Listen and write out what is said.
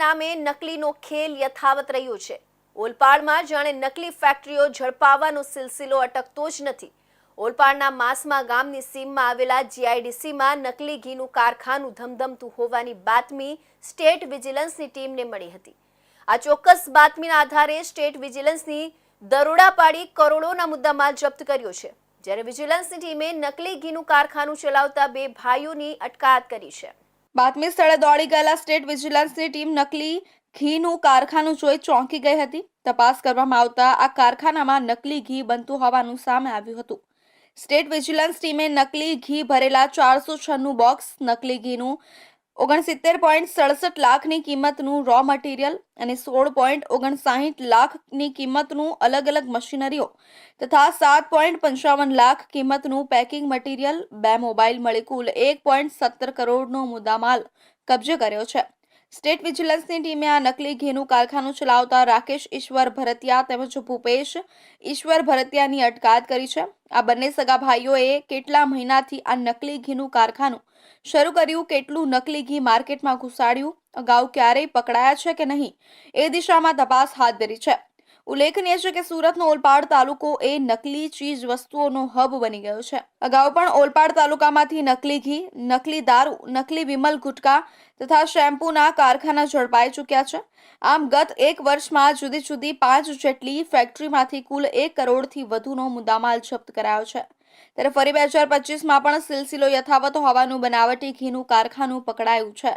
નામે નકલીનો ખેલ યથાવત રહ્યો છે. ઓલપાડમાં જાણે નકલી ફેક્ટરીઓ ઝડપાવવાનો સિલસિલો અટકતો જ નથી. ઓલપાડના માસમા ગામની સીમમાં આવેલા જીઆઈડીસીમાં નકલી ઘીનું કારખાનું ધમધમતું હોવાની બાતમી સ્ટેટ વિજિલન્સની ટીમને મળી હતી. આ ચોક્કસ બાતમીના આધારે સ્ટેટ વિજિલન્સની દરોડા પાડી કરોડોના મુદ્દામાલ જપ્ત કર્યો છે. જ્યારે વિજિલન્સની ટીમે નકલી ઘીનું કારખાનું ચલાવતા બે ભાઈઓની અટકાયત કરી છે. બાતમી સ્થળે દોડી ગયેલા સ્ટેટ વિજિલન્સની ટીમ નકલી ઘીનું કારખાનું જોઈ ચોંકી ગઈ હતી. તપાસ કરવામાં આવતા આ કારખાનામાં નકલી ઘી બનતું હોવાનું સામે આવ્યું હતું. સ્ટેટ વિજિલન્સ ટીમે નકલી ઘી ભરેલા ચારસો છન્નું બોક્સ નકલી ઘીનું ઓગણસિત્તેર પોઈન્ટ સડસઠ લાખની કિંમતનું રો મટીરિયલ અને સોળ પોઈન્ટ ઓગણસાહીઠ લાખની કિંમતનું અલગ અલગ મશીનરીઓ તથા સાત પોઈન્ટ પંચાવન લાખ કિંમતનું પેકિંગ મટીરિયલ બે મોબાઈલ મળી કુલ એક પોઈન્ટ સત્તર કરોડનો મુદ્દામાલ કબજે કર્યો છે. સ્ટેટ વિજિલન્સની ટીમે આ નકલી ઘીનું કારખાનું ચલાવતા રાકેશ, ઈશ્વર ભરતિયા તેમજ ભૂપેશ, ઈશ્વર ભરતિયાની અટકાયત કરી છે. આ બંને સગા ભાઈઓએ કેટલા મહિનાથી આ નકલી ઘીનું કારખાનું શરૂ કર્યું, કેટલું નકલી ઘી માર્કેટમાં ઘુસાડ્યું, અગાઉ ક્યારેય પકડાયા છે કે નહીં, એ દિશામાં તપાસ હાથ ધરી છે. ઉલ્લેખનીય છે કે સુરતનો ઓલપાડ તાલુકો એ નકલી ચીજ વસ્તુઓનો હબ બની ગયો છે. અગાઉ પણ ઓલપાડ તાલુકામાંથી નકલી ઘી, નકલી દારૂ, નકલી વિમલ ગુટકા તથા શેમ્પૂના કારખાના ઝડપાઈ ચૂક્યા છે. આમ ગત એક વર્ષમાં જુદી જુદી પાંચ જેટલી ફેક્ટરીમાંથી કુલ એક કરોડથી વધુનો મુદ્દામાલ જપ્ત કરાયો છે. ત્યારે ફરી બે હજાર પચીસમાં પણ સિલસિલો યથાવત હોવાનું બનાવટી ઘીનું કારખાનું પકડાયું છે.